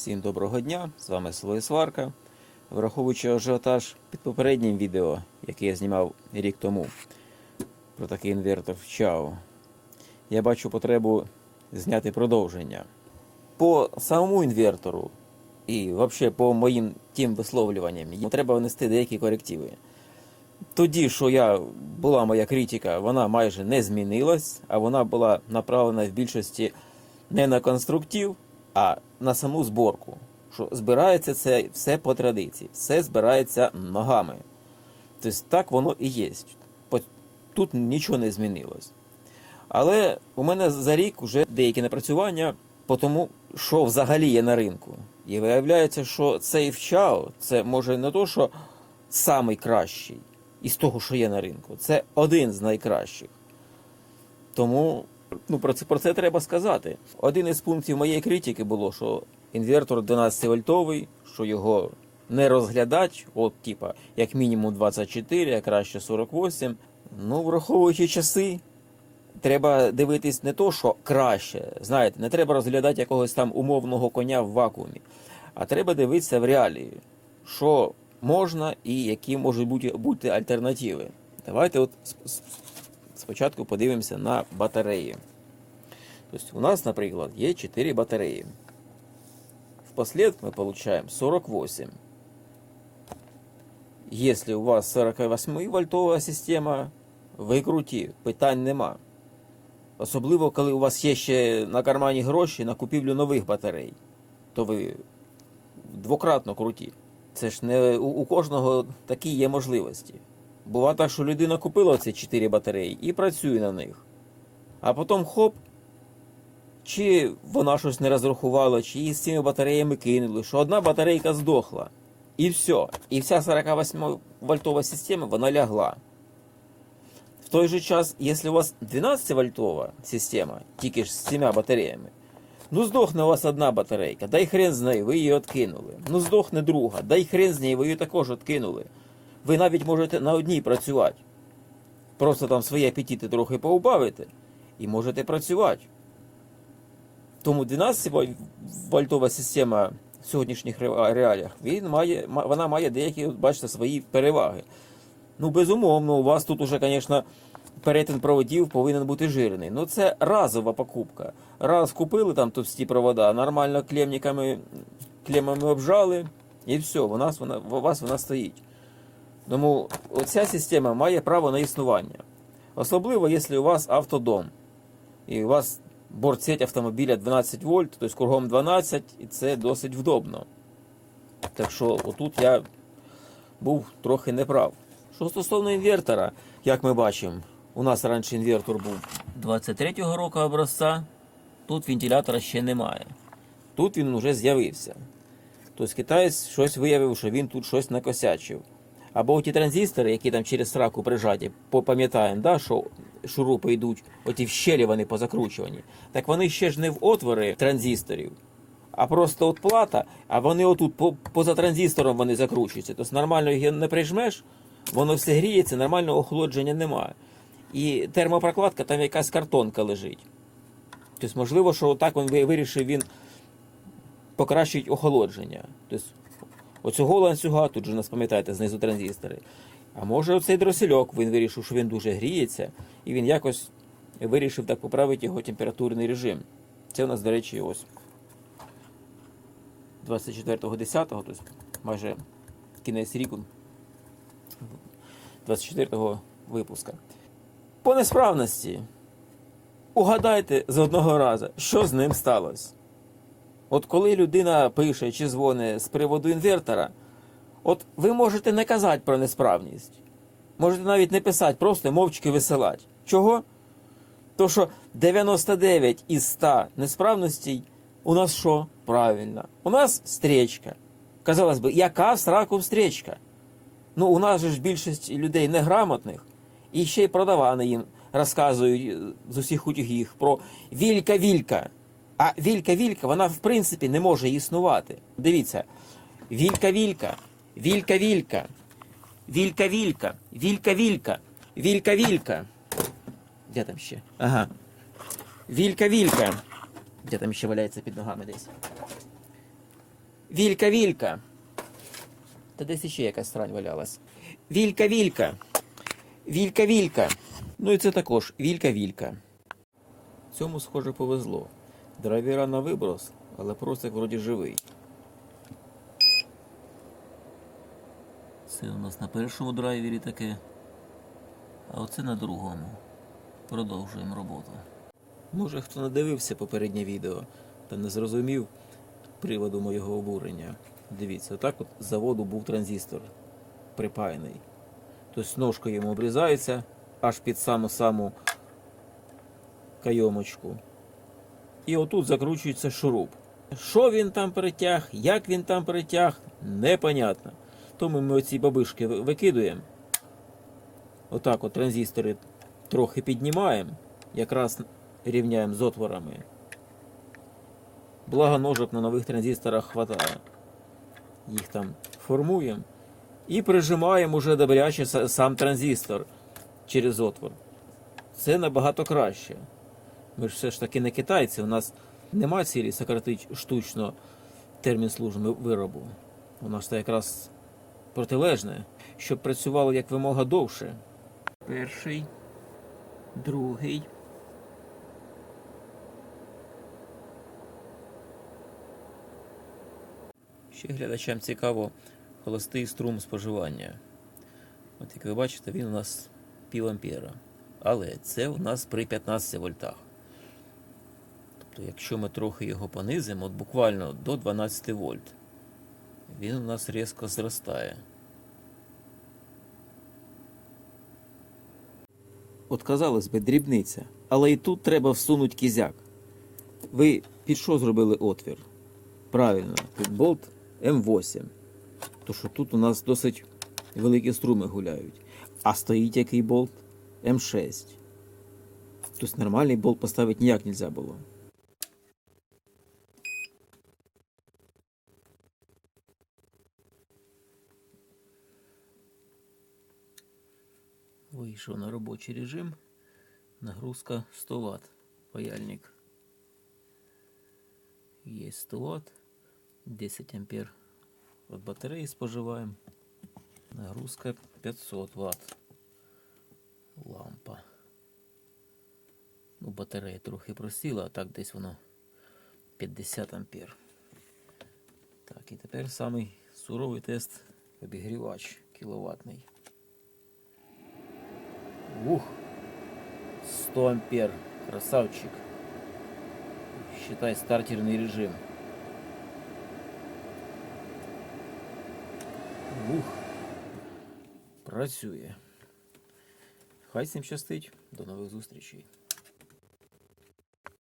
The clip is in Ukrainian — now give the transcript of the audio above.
Всім доброго дня, з вами Село Сварка. Враховуючи ажіотаж під попереднім відео, яке я знімав рік тому про такий інвертор в Чао, я бачу потребу зняти продовження. По самому інвертору і взагалі по моїм тим висловлюванням треба внести деякі корективи. Тоді, що я була моя критика, вона майже не змінилась, а вона була направлена в більшості не на конструктив, а на саму зборку. Що збирається це все по традиції, все збирається ногами. Тобто так воно і є. Тут нічого не змінилось. Але у мене за рік вже деякі напрацювання по тому, що взагалі є на ринку. І виявляється, що цей вчао це може не то, що самий кращий із того, що є на ринку. Це один з найкращих. Тому ну, про, це, про це треба сказати. Один із пунктів моєї критики було, що інвертор 12 вольтовий, що його не розглядать, от типа, як мінімум 24, а краще 48. Ну, враховуючи часи, треба дивитись не то, що краще. Знаєте, не треба розглядати якогось там умовного коня в вакуумі, а треба дивитися в реалії, що можна і які можуть бути, бути альтернативи. Давайте от спочатку подивимося на батареї. Тобто у нас, наприклад, є 4 батареї. Впослед мы получаем 48. Если у вас 48 вольтова система, ви круті, питань нема. Особливо, коли у вас є ще на кармані гроші на купівлю нових батарей, то ви двократно круті. Це ж не у кожного такі є можливості. Буває так, що людина купила ці 4 батареї і працює на них. А потім хоп, чи вона щось не розрахувала, чи її з цими батареями кинули, що одна батарейка здохла. І все. І вся 48 вольтова система вона лягла. В той же час, якщо у вас 12 вольтова система, тільки ж з цими батареями, ну здохне у вас одна батарейка, дай хрен з нею, ви її откинули. Ну здохне друга, дай хрен з нею, ви її також откинули. Ви навіть можете на одній працювати. Просто там свої апетити трохи поубавити і можете працювати. Тому 12 вольт- вольтова система в сьогоднішніх реаліях він має, вона має деякі, бачите, свої переваги. Ну, безумовно, у вас тут уже, звісно, перетин проводів повинен бути жирний. Ну, це разова покупка. Раз купили там товсті провода, нормально клемниками, клемами обжали, і все, у, нас вона, у вас вона стоїть. Тому оця система має право на існування. Особливо, якщо у вас автодом. І у вас бортсеть автомобіля 12 вольт, тобто кругом 12, і це досить вдобно. Так що отут я був трохи неправ. Що стосовно інвертора, як ми бачимо, у нас раніше інвертор був 23-го року образця, тут вентилятора ще немає. Тут він вже з'явився. Тобто китаєць щось виявив, що він тут щось накосячив. Або ті транзистори, які там через сраку прижаті, пам'ятаємо, да, що шурупи йдуть, оті в щелі вони позакручувані. Так вони ще ж не в отвори транзисторів, а просто от плата, а вони отут по, поза транзистором вони закручуються. Тобто нормально їх не прижмеш, воно все гріється, нормального охолодження немає. І термопрокладка там якась картонка лежить. Тобто, можливо, що так він вирішив він покращить охолодження. Тобто, оцього ланцюга, тут же у нас пам'ятаєте, знизу транзистори. А може оцей дросельок він вирішив, що він дуже гріється, і він якось вирішив так поправити його температурний режим. Це у нас, до речі, ось 24.10, тобто майже кінець ріку 24-го випуска. По несправності. Угадайте з одного разу, що з ним сталося. От коли людина пише чи дзвонить з приводу інвертора, от ви можете не казати про несправність. Можете навіть не писати, просто мовчки висилати. Чого? То що 99 із 100 несправностей у нас що? Правильно. У нас стрічка. Казалось би, яка в сраку стрічка? Ну, у нас же ж більшість людей неграмотних, і ще й продавани їм розказують е, з усіх утюгів про вілька-вілька. А вілька-вілька, вона в принципі не може існувати. Дивіться, вілька-вілька, вілька-вілька, вілька-вілька, вілька-вілька, вілька-вілька. Де там ще? Ага. Вілька-вілька. Де там ще валяється під ногами десь? Вілька, Вілька. Та десь іще якась срань валялась. Вілька, Вілька. Вілька, Вілька. Ну і це також Вілька, Вілька. Цьому, схоже, повезло. Драйвера на виброс, але просик вроді живий. Це у нас на першому драйвері таке. А оце на другому. Продовжуємо роботу. Може, хто не дивився попереднє відео та не зрозумів приводу моєго обурення. Дивіться, отак от з заводу був транзистор припаяний. Тобто ножка йому обрізається аж під саму-саму кайомочку. І отут закручується шуруп. Що він там перетяг, як він там перетяг, непонятно. Тому ми оці бабишки викидуємо. Отак от транзистори трохи піднімаємо, якраз рівняємо з отворами. Благо ножок на нових транзисторах хватає. Їх там формуємо і прижимаємо уже добряче сам транзистор через отвор. Це набагато краще. Ми ж все ж таки не китайці, у нас нема цілі сократити штучно термін служби виробу. У нас це якраз протилежне, щоб працювало як вимога довше. Перший, другий. Ще глядачам цікаво холостий струм споживання. От як ви бачите, він у нас пів ампера. Але це у нас при 15 вольтах. Тобто, якщо ми трохи його понизимо, от буквально до 12 вольт, він у нас різко зростає. От казалось би, дрібниця, але і тут треба всунути кізяк. Ви під що зробили отвір? Правильно, під болт М8. То що тут у нас досить великі струми гуляють. А стоїть який болт? М6. Тобто нормальний болт поставити ніяк не можна було. Вийшов на робочий режим. Нагрузка 100 Вт. Паяльник. Є 100 Вт. 10 ампер от батареї споживаємо. Нагрузка 500 Вт. Лампа. Ну, батарея трохи просіла, а так десь воно 50 ампер. Так, і тепер самий суровий тест обігрівач кіловатний. Ух! 100 ампер. Красавчик. Считай стартерный режим. Ух. Працює. Хай сейчас щастить. До нових зустрічей.